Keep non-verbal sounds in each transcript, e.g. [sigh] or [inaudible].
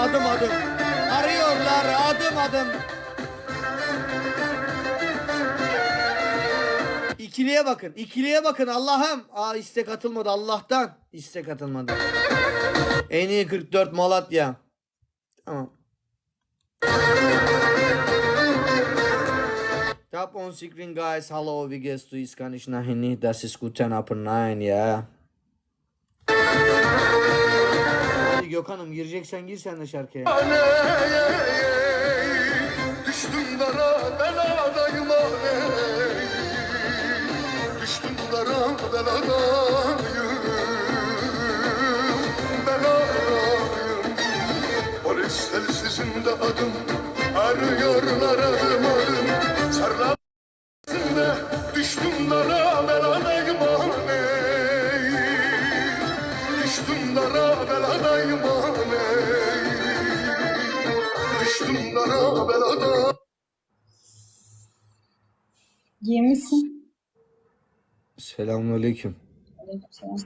adım adım. Arıyorlar adım adım. İkiliye bakın. ikiliye bakın Allah'ım. Aa istek atılmadı Allah'tan. İstek atılmadı. En iyi 44 Malatya. Tamam. Top on screen guys. Hallo, wie gehst du? Ich kann ich nachher nicht. Das ist guten Abend. Nein, ya. Gökhan'ım gireceksen gir sen de şarkıya. Düştüm dara beladayım Düştüm dara beladayım. Beladayım Polis telsizinde adım Arıyorlar adım Yemişsin. Selamünaleyküm. Aleykümselam.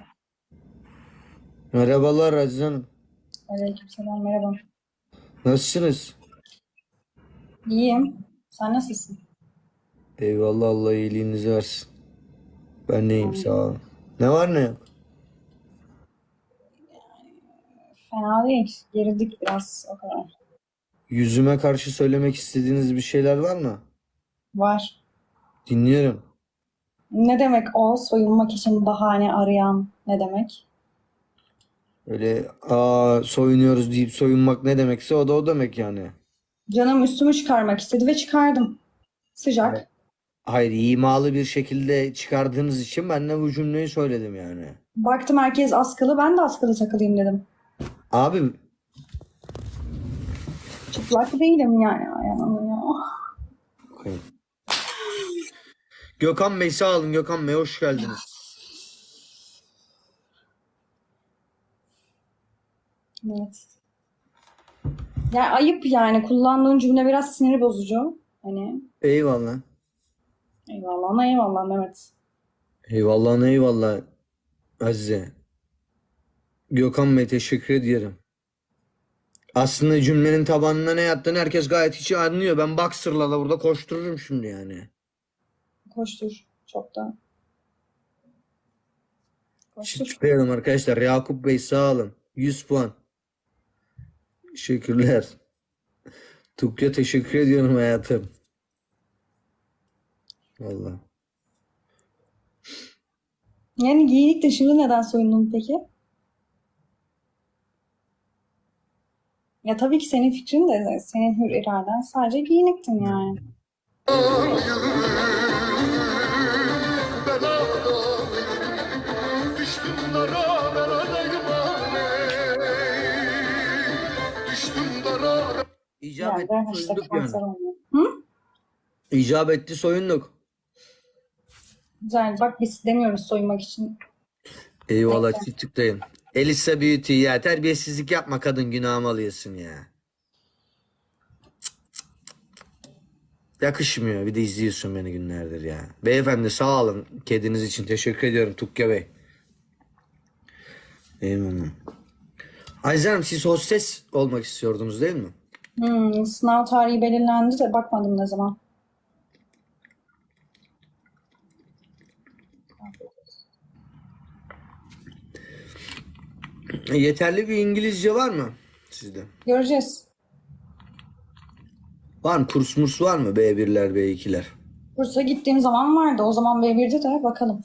Merhabalar Aziz Hanım. Aleykümselam merhaba. Nasılsınız? İyiyim. Sen nasılsın? Eyvallah Allah iyiliğinizi versin. Ben de iyiyim sağ olun. Ne var ne yok? Fena değil. Gerildik biraz o kadar. Yüzüme karşı söylemek istediğiniz bir şeyler var mı? Var. Dinliyorum. Ne demek o? Soyunmak için bahane arayan ne demek? Öyle aa soyunuyoruz deyip soyunmak ne demekse o da o demek yani. Canım üstümü çıkarmak istedi ve çıkardım. Sıcak. Hayır imalı bir şekilde çıkardığınız için ben de bu cümleyi söyledim yani. Baktım herkes askılı. Ben de askılı takılayım dedim. Abi Çıplak değilim yani. Ya. Bakayım. Gökhan Bey sağ olun Gökhan Bey hoş geldiniz. Evet. Ya ayıp yani. Kullandığın cümle biraz sinir bozucu. Hani Eyvallah. eyvallah ona eyvallah Mehmet. Eyvallah eyvallah Azize. Gökhan Bey teşekkür ediyorum. Aslında cümlenin tabanına ne yattığını herkes gayet içi anlıyor. Ben boxer'la da burada koştururum şimdi yani. Koştur. Çok da. Koştur. Çıkıyorum arkadaşlar. Yakup Bey sağ olun. 100 puan. Teşekkürler. Tukya teşekkür ediyorum hayatım. Vallahi. Yani giyinik de şimdi neden soyundun peki? Ya tabii ki senin fikrin de senin hür iraden sadece giyiniktin yani. İcap Yani etti soyunduk yani. kanser olmuyor. Hı? İcap etti soyunduk. Güzel. Bak biz demiyoruz soyunmak için. Eyvallah çıktıktayım. Elisa Beauty ya terbiyesizlik yapma kadın günahımı alıyorsun ya. Yakışmıyor bir de izliyorsun beni günlerdir ya. Beyefendi sağ olun kediniz için teşekkür ediyorum Tukya Bey. Eyvallah. Hanım siz hostes olmak istiyordunuz değil mi? Hmm, sınav tarihi belirlendi de bakmadım ne zaman. Yeterli bir İngilizce var mı sizde? Göreceğiz. Var mı? Kurs murs var mı? B1'ler, B2'ler. Bursa gittiğim zaman vardı. O zaman B1'de de bakalım.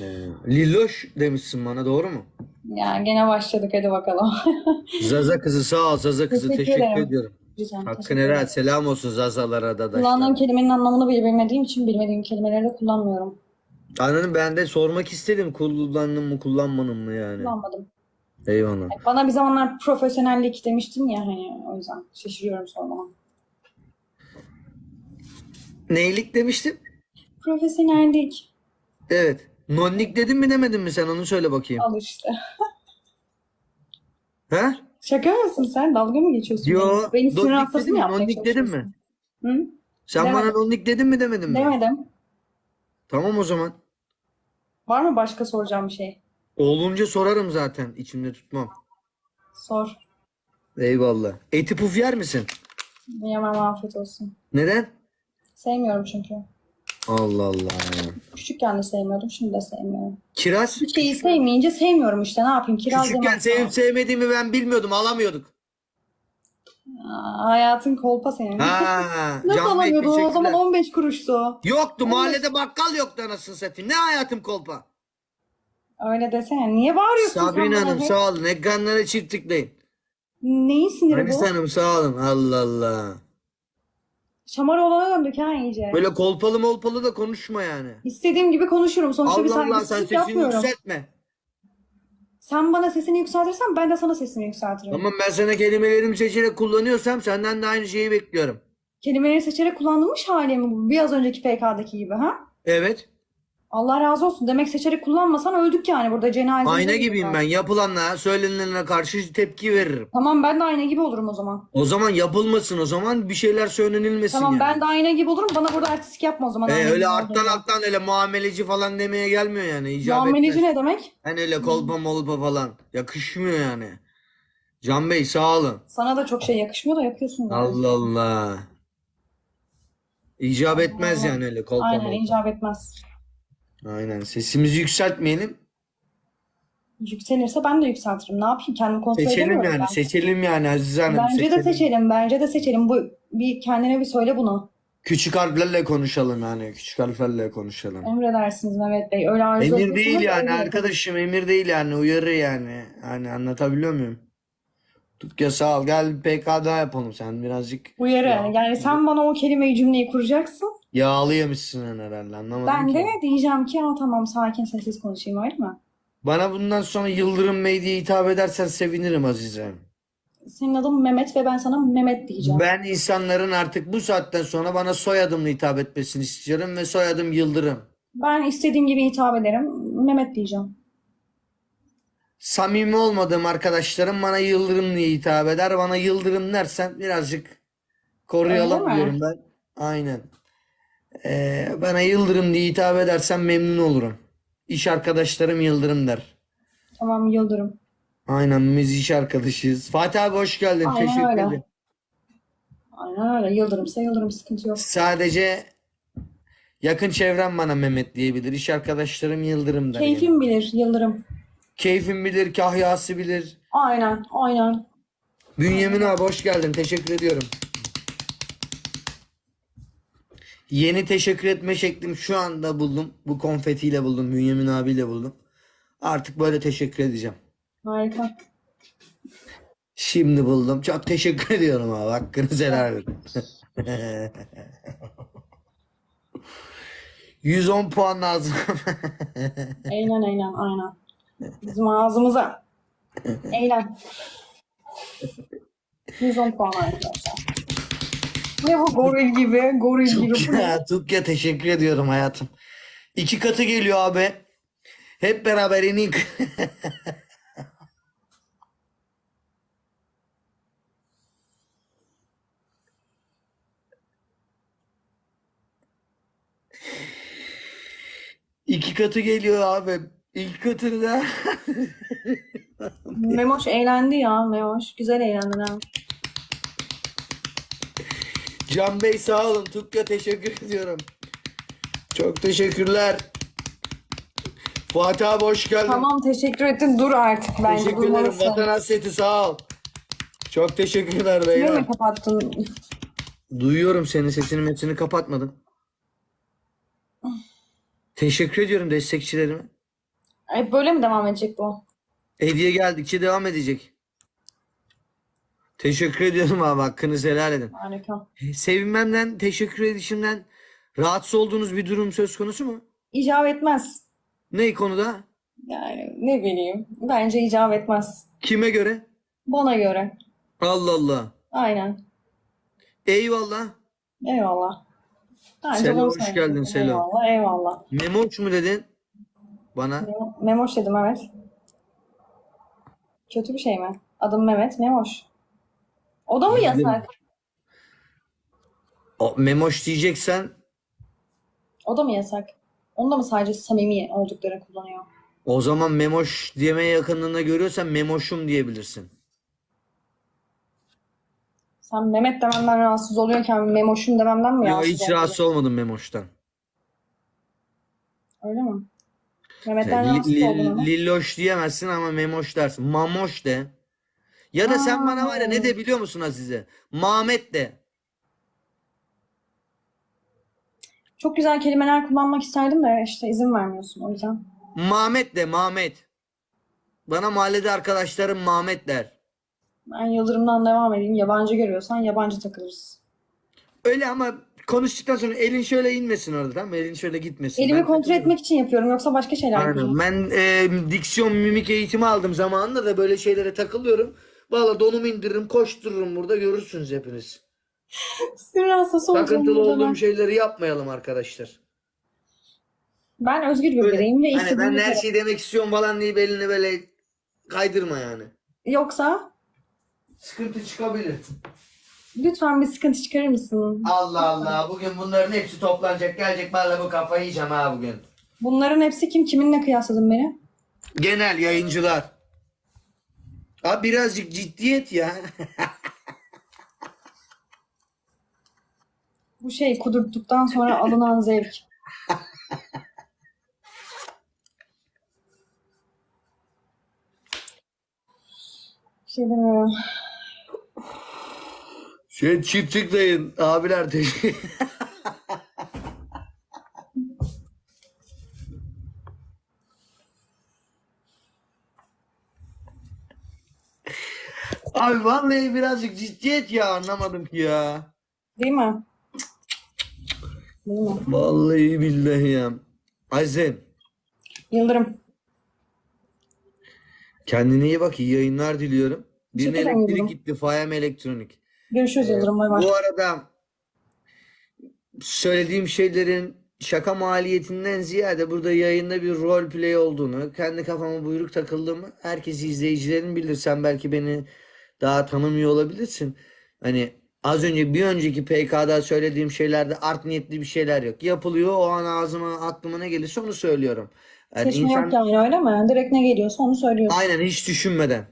Ee, Lilloş demişsin bana doğru mu? Ya gene başladık hadi bakalım. [laughs] Zaza kızı sağ ol Zaza kızı Teşekkür teşekkür, ederim. ediyorum. Güzel. Hakkın teşekkür helal selam olsun Zazalara da Kullandığım kelimenin anlamını bile bilmediğim için bilmediğim kelimeleri de kullanmıyorum. Anladım ben de sormak istedim kullandın mı kullanmadın mı yani. Kullanmadım. Eyvallah. Bana bir zamanlar profesyonellik demiştin ya hani o yüzden şaşırıyorum sormama. Neylik demiştim? Profesyonellik. Evet. Nonnik dedin mi demedin mi sen onu söyle bakayım. Al işte. [laughs] Ha? Şaka mısın sen? Dalga mı geçiyorsun? Yo. benimle? Beni sinir hastası mı yapmaya Nonnik dedin mi? Hı? Sen Demedim. bana nonnik dedin mi demedin mi? Demedim. Tamam o zaman. Var mı başka soracağım bir şey? Olunca sorarım zaten. içimde tutmam. Sor. Eyvallah. Eti puf yer misin? Yemem afiyet olsun. Neden? Sevmiyorum çünkü. Allah Allah. Küçükken de sevmiyordum, şimdi de sevmiyorum. Kiraz? Bir şeyi sevmeyince sevmiyorum işte. Ne yapayım? Kiraz Küçükken yemem. sevip sevmediğimi ben bilmiyordum. Alamıyorduk. Aa, hayatın kolpa senin. Ha, [laughs] Nasıl Can Bey, alamıyordun? O teşekkürler. zaman 15 kuruştu. Yoktu. Mahallede bakkal yoktu anasını satayım. Ne hayatım kolpa? Öyle desene. Niye bağırıyorsun Sabrina sen bana Hanım be? sağ olun. Ekranlara çift tıklayın. Neyin siniri bu? Hanım sağ olun. Allah Allah. Şamar olana döndük ha iyice. Böyle kolpalı molpalı da konuşma yani. İstediğim gibi konuşurum. Sonuçta bir Allah Allah sen saygısızlık sesini yapmıyorum. yükseltme. Sen bana sesini yükseltirsen ben de sana sesimi yükseltirim. Tamam ben sana kelimelerimi seçerek kullanıyorsam senden de aynı şeyi bekliyorum. Kelimeleri seçerek kullanılmış hali mi bu? Bir az önceki PK'daki gibi ha? Evet. Allah razı olsun. Demek seçerek kullanmasan öldük yani burada cenaze. Ayna gibiyim ben. Yapılanlara, söylenenlere karşı tepki veririm. Tamam ben de ayna gibi olurum o zaman. O zaman yapılmasın o zaman bir şeyler söylenilmesin Tamam yani. ben de ayna gibi olurum. Bana burada artistik yapma o zaman. Ee, ayna öyle gibi alttan öyle muameleci falan demeye gelmiyor yani. İcap Muameleci etmez. ne demek? Hani öyle kolpa molpa falan. Yakışmıyor yani. Can Bey sağ olun. Sana da çok şey yakışmıyor da yapıyorsun. yani. Allah Allah. İcap etmez yani öyle kolpa Aynen molpa. icap etmez. Aynen. Sesimizi yükseltmeyelim. Yükselirse ben de yükseltirim. Ne yapayım? Kendimi kontrol Seçelim edemiyorum yani. ben. Seçelim yani Azize Hanım. Bence de seçelim. Bence de seçelim. Bu bir kendine bir söyle bunu. Küçük harflerle konuşalım yani. Küçük harflerle konuşalım. Emredersiniz Mehmet Bey. Öyle arzu Emir değil yani yapın. arkadaşım emir değil yani uyarı yani. Hani anlatabiliyor muyum? Tutke sağ ol gel PK'da yapalım sen birazcık Uyarı. Yani sen bana o kelimeyi cümleyi kuracaksın. Yağlı yemişsin herhalde anlamadım Ben ki. de diyeceğim ki ha tamam sakin sessiz konuşayım öyle mi? Bana bundan sonra Yıldırım Bey diye hitap edersen sevinirim Azize. Senin adın Mehmet ve ben sana Mehmet diyeceğim. Ben insanların artık bu saatten sonra bana soyadımla hitap etmesini istiyorum ve soyadım Yıldırım. Ben istediğim gibi hitap ederim. Mehmet diyeceğim. Samimi olmadığım arkadaşlarım bana Yıldırım diye hitap eder. Bana Yıldırım dersen birazcık koruyalım Öyle mi? diyorum ben. Aynen. Ee, bana Yıldırım diye hitap edersen memnun olurum. İş arkadaşlarım Yıldırım der. Tamam Yıldırım. Aynen biz iş arkadaşıyız. Fatih abi hoş geldin. Aynen Teşekkür öyle. ederim. Aynen öyle. Yıldırımsa Yıldırım sıkıntı yok. Sadece yakın çevrem bana Mehmet diyebilir. İş arkadaşlarım Yıldırım der. Keyfim bilir Yıldırım. Keyfim bilir, kahyası bilir. Aynen aynen. Bünyamin abi hoş geldin. Teşekkür ediyorum. Yeni teşekkür etme şeklim şu anda buldum. Bu konfetiyle buldum. Bünyamin abiyle buldum. Artık böyle teşekkür edeceğim. Harika. Şimdi buldum. Çok teşekkür ediyorum abi. Hakkınızı helal edin. [laughs] 110 puan lazım. [laughs] Aynen aynen aynen. Bizim ağzımıza. Eğlen. 110 puan arkadaşlar. Ne bu goril gibi? Goril gibi. Bu ne? Tukya, Tukya teşekkür ediyorum hayatım. İki katı geliyor abi. Hep beraber iyi... [laughs] İki katı geliyor abi. İlk katını da [laughs] Memoş eğlendi ya Memoş. Güzel eğlendin ha. Can Bey sağ olun. Tukya teşekkür [laughs] ediyorum. Çok teşekkürler. Fatih abi hoş geldin. Tamam teşekkür ettim. Dur artık bence Teşekkür ederim. Vatan hasreti sağ ol. Çok teşekkürler Yine beyler. mi kapattın? Duyuyorum senin sesini metini kapatmadın. Teşekkür ediyorum destekçilerime. Hep böyle mi devam edecek bu? Hediye geldikçe devam edecek. Teşekkür ediyorum abi hakkınızı helal edin. Harika. Sevinmemden, teşekkür edişimden rahatsız olduğunuz bir durum söz konusu mu? İcap etmez. Ne konuda? Yani ne bileyim. Bence icap etmez. Kime göre? Bana göre. Allah Allah. Aynen. Eyvallah. Eyvallah. Bence bunu hoş söyleyeyim. geldin, Selo. Eyvallah eyvallah. Memoç mu dedin? Bana. Memo- Memoş dedim evet. Kötü bir şey mi? Adım Mehmet Memoş. O da mı yasak? O, memoş diyeceksen O da mı yasak? Onu da mı sadece samimi oldukları kullanıyor? o zaman memoş demeye yakınlığında görüyorsan memoşum diyebilirsin. Sen Mehmet dememden rahatsız oluyorken Memoş'um dememden mi Yo, rahatsız hiç oldun? rahatsız olmadım Memoş'tan. Öyle mi? Mehmet'ten Li- rahatsız li- oldun ama. Lilloş diyemezsin ama Memoş dersin. Mamoş de. Ya da sen bana var ya ne de biliyor musun Azize? Mahmet de. Çok güzel kelimeler kullanmak isterdim de işte izin vermiyorsun o yüzden. Mahmet de Mahmet. Bana mahallede arkadaşlarım Mahmet der. Ben Yıldırım'dan devam edeyim. Yabancı görüyorsan yabancı takılırız. Öyle ama konuştuktan sonra elin şöyle inmesin orada tamam mı? Elin şöyle gitmesin. Elimi Ben kontrol etmek için yapıyorum yoksa başka şeyler yapıyorum. Aynen. Ben e, diksiyon mimik eğitimi aldım zamanında da böyle şeylere takılıyorum. Valla donumu indiririm koştururum burada görürsünüz hepiniz. Sinir hastası olacağım Takıntılı olduğum şeyleri yapmayalım arkadaşlar. Ben özgür bir bireyim ve Hani ben her şeyi demek istiyorum falan deyip elini böyle kaydırma yani. Yoksa Sıkıntı çıkabilir. lütfen bir sıkıntı çıkarır mısın? Allah Allah bugün bunların hepsi toplanacak gelecek valla bu kafayı yiyeceğim ha bugün. Bunların hepsi kim? Kiminle kıyasladın beni? Genel yayıncılar. Abi birazcık ciddiyet ya. [laughs] Bu şey kudurttuktan sonra alınan zevk. Bir şey demiyorum. Şey tıklayın abiler teşekkür. [laughs] Abi vallahi birazcık ciddiyet ya anlamadım ki ya. Değil mi? Değil mi? Vallahi billahi ya. Azem Yıldırım. kendine iyi bak iyi yayınlar diliyorum. Birine Teşekkür ederim. elektrik gitti Fayam Elektronik. Görüşürüz Yıldırım. Bay bay. Bu arada söylediğim şeylerin şaka maliyetinden ziyade burada yayında bir rol play olduğunu, kendi kafama buyruk takıldığımı herkes izleyicilerin bilir. Sen belki beni daha tanımıyor olabilirsin. Hani az önce bir önceki PK'da söylediğim şeylerde art niyetli bir şeyler yok. Yapılıyor o an ağzıma aklıma ne gelirse onu söylüyorum. Yani Seçme insan- yok yani öyle mi? Direkt ne geliyorsa onu söylüyorsun. Aynen hiç düşünmeden.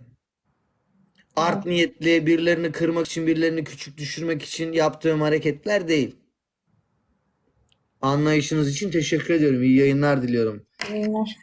Art niyetli birilerini kırmak için, birilerini küçük düşürmek için yaptığım hareketler değil. Anlayışınız için teşekkür ediyorum. İyi yayınlar diliyorum. Yayınlar.